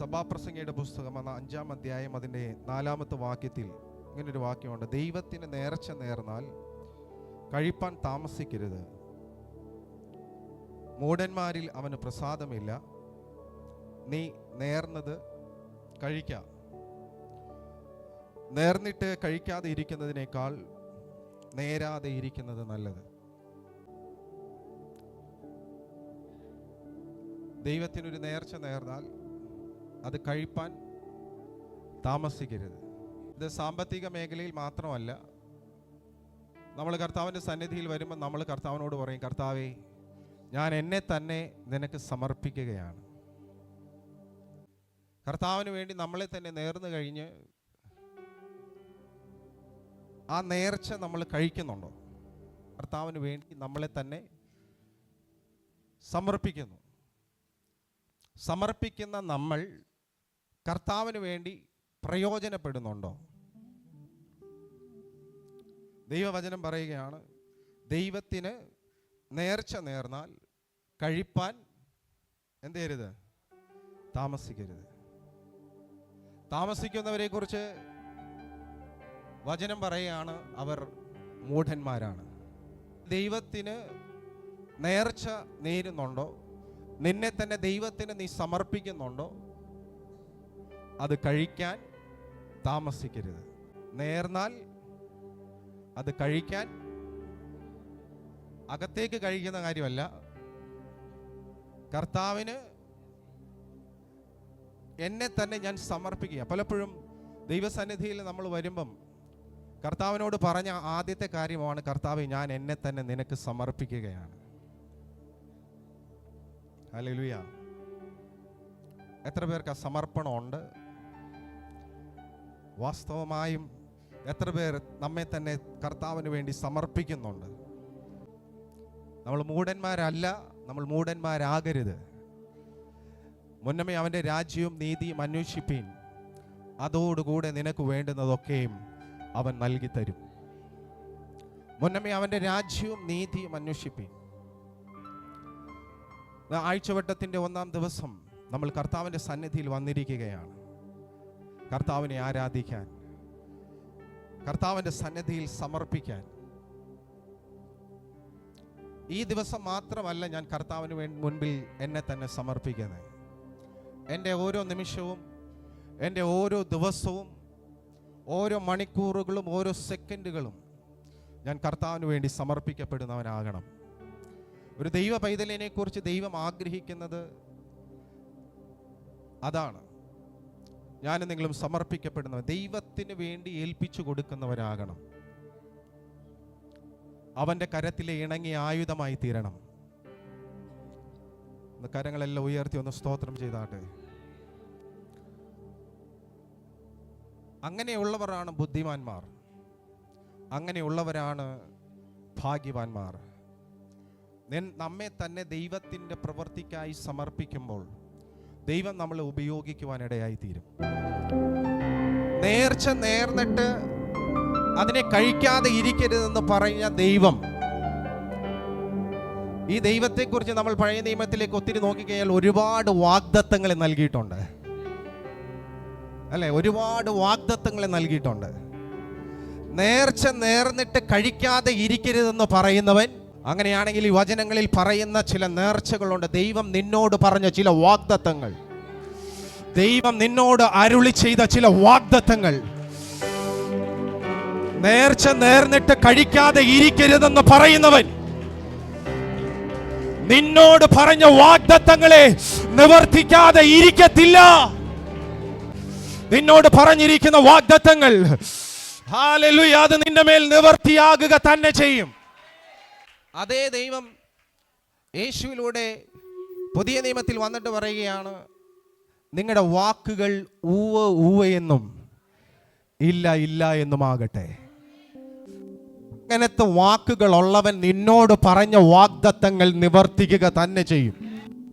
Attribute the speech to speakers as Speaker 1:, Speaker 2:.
Speaker 1: സഭാപ്രസംഗയുടെ പുസ്തകം എന്ന അഞ്ചാം അധ്യായം അതിന്റെ നാലാമത്തെ വാക്യത്തിൽ ഇങ്ങനൊരു വാക്യമുണ്ട്. ദൈവത്തിന് നേർച്ച നേർന്നാൽ കഴിപ്പാൻ താമസിക്കരുത്. മൂടന്മാരിൽ അവന് പ്രസാദമില്ല. നീ നേർന്നത് കഴിക്ക. നേർന്നിട്ട് കഴിക്കാതെ ഇരിക്കുന്നതിനേക്കാൾ നേരാതെ ഇരിക്കുന്നത് നല്ലത്. ദൈവത്തിനൊരു നേർച്ച നേർന്നാൽ അത് കഴിപ്പാൻ താമസിക്കരുത്. ഇത് സാമ്പത്തിക മേഖലയിൽ മാത്രമല്ല നമ്മൾ കർത്താവിന്റെ സന്നിധിയിൽ വരുമ്പോൾ നമ്മൾ കർത്താവിനോട് പറയും കർത്താവേ ഞാൻ എന്നെ തന്നെ നിനക്ക് സമർപ്പിക്കുകയാണ്. കർത്താവിന് വേണ്ടി നമ്മളെ തന്നെ നേർന്നു കഴിഞ്ഞ് ആ നേർച്ച നമ്മൾ കഴിക്കുന്നുണ്ടോ? കർത്താവിന് വേണ്ടി നമ്മളെ തന്നെ സമർപ്പിക്കുന്നു. സമർപ്പിക്കുന്ന നമ്മൾ കർത്താവിന് വേണ്ടി പ്രയോജനപ്പെടുന്നുണ്ടോ? ദൈവവചനം പറയുകയാണ് ദൈവത്തിന് നേർച്ച നേർന്നാൽ കഴിപ്പാൻ എന്ത് ചെയ്യരുത് താമസിക്കരുത്. താമസിക്കുന്നവരെ കുറിച്ച് വചനം പറയുകയാണ് അവർ മൂഢന്മാരാണ്. ദൈവത്തിന് നേർച്ച നേരുന്നുണ്ടോ? നിന്നെ തന്നെ ദൈവത്തിന് നീ സമർപ്പിക്കുന്നുണ്ടോ? അത് കഴിക്കാൻ താമസിക്കരുത്. നേർന്നാൽ അത് കഴിക്കാൻ അകത്തേക്ക് കഴിക്കുന്ന കാര്യമല്ല. കർത്താവിന് എന്നെ തന്നെ ഞാൻ സമർപ്പിക്കുക. പലപ്പോഴും ദൈവസന്നിധിയിൽ നമ്മൾ വരുമ്പം കർത്താവിനോട് പറഞ്ഞ ആദ്യത്തെ കാര്യമാണ് കർത്താവ് ഞാൻ എന്നെ തന്നെ നിനക്ക് സമർപ്പിക്കുകയാണ്. ഹല്ലേലൂയ എത്ര പേർക്ക് ആ സമർപ്പണമുണ്ട്? വാസ്തവമായും എത്ര പേർ നമ്മെ തന്നെ കർത്താവിന് വേണ്ടി സമർപ്പിക്കുന്നുണ്ട്. നമ്മൾ മൂഢന്മാരല്ല നമ്മൾ മൂഢന്മാരാകരുത്. മുന്നമേ അവന്റെ രാജ്യവും നീതിയും അന്വേഷിപ്പീൻ. അതോടുകൂടെ നിനക്ക് വേണ്ടുന്നതൊക്കെയും അവൻ നൽകി തരും. മുന്നമേ അവന്റെ രാജ്യവും നീതിയും അന്വേഷിപ്പീൻ. ആഴ്ചവട്ടത്തിന്റെ ഒന്നാം ദിവസം നമ്മൾ കർത്താവിന്റെ സന്നിധിയിൽ വന്നിരിക്കുകയാണ്. കർത്താവിനെ ആരാധിക്കാൻ കർത്താവിന്റെ സന്നിധിയിൽ സമർപ്പിക്കാൻ. ഈ ദിവസം മാത്രമല്ല ഞാൻ കർത്താവിന് മുൻപിൽ എന്നെ തന്നെ സമർപ്പിക്കുന്നത്. എന്റെ ഓരോ നിമിഷവും എന്റെ ഓരോ ദിവസവും ഓരോ മണിക്കൂറുകളും ഓരോ സെക്കൻഡുകളും ഞാൻ കർത്താവിന് വേണ്ടി സമർപ്പിക്കപ്പെടുന്നവനാകണം. ഒരു ദൈവ പൈതലിനെ കുറിച്ച് ദൈവം ആഗ്രഹിക്കുന്നത് അതാണ്. ഞാൻ നിങ്ങളും സമർപ്പിക്കപ്പെടുന്നവർ ദൈവത്തിന് വേണ്ടി ഏൽപ്പിച്ചു കൊടുക്കുന്നവരാകണം അവന്റെ കരത്തിലെ ഇണങ്ങി ആയുധമായി തീരണം. കരങ്ങളെല്ലാം ഉയർത്തി ഒന്ന് സ്തോത്രം ചെയ്താട്ടെ. അങ്ങനെയുള്ളവരാണ് ബുദ്ധിമാന്മാർ. അങ്ങനെയുള്ളവരാണ് ഭാഗ്യവാന്മാർ. നമ്മെ തന്നെ ദൈവത്തിന്റെ പ്രവൃത്തിക്കായി സമർപ്പിക്കുമ്പോൾ ദൈവം നമ്മളെ ഉപയോഗിക്കുവാനിടയായി തീരും നേർച്ച നേർന്നിട്ട് അതിനെ കഴിക്കാതെ ഇരിക്കരുതെന്ന് പറഞ്ഞ ദൈവം. ഈ ദൈവത്തെക്കുറിച്ച് നമ്മൾ പഴയ നിയമത്തിലേക്ക് ഒത്തിരി നോക്കിക്കഴിഞ്ഞാൽ ഒരുപാട് വാഗ്ദത്തങ്ങൾ നൽകിയിട്ടുണ്ട്. അല്ലെ? ഒരുപാട് വാഗ്ദത്തങ്ങൾ നൽകിയിട്ടുണ്ട്. നേർച്ച നേർന്നിട്ട് കഴിക്കാതെ ഇരിക്കരുതെന്ന് പറയുന്നവൻ അങ്ങനെയാണെങ്കിൽ ഈ വചനങ്ങളിൽ പറയുന്ന ചില നേർച്ചകളുണ്ട്. ദൈവം നിന്നോട് പറഞ്ഞ ചില വാഗ്ദത്തങ്ങൾ. ദൈവം നിന്നോട് അരുളി ചെയ്ത ചില വാഗ്ദത്തങ്ങൾ. നേർച്ച നേർന്നിട്ട് കഴിക്കാതെ ഇരിക്കരുതെന്ന് പറയുന്നവൻ. നിന്നോട് പറഞ്ഞ വാഗ്ദത്തങ്ങളെ നിവർത്തിക്കാതെ ഇരിക്കത്തില്ല. നിന്നോട് പറഞ്ഞിരിക്കുന്ന വാഗ്ദത്തങ്ങൾ അത് നിന്റെ മേൽ നിവർത്തിയാകുക തന്നെ ചെയ്യും. അതേ ദൈവം യേശുവിലൂടെ പുതിയ നിയമത്തിൽ വന്നിട്ട് പറയുകയാണ് നിങ്ങളുടെ വാക്കുകൾ ഊവ ഊവ എന്നും ഇല്ല ഇല്ല എന്നുമാകട്ടെ അങ്ങനത്തെ വാക്കുകൾ ഉള്ളവൻ നിന്നോട് പറഞ്ഞ വാഗ്ദത്തങ്ങൾ നിവർത്തിക്കുക തന്നെ ചെയ്യും.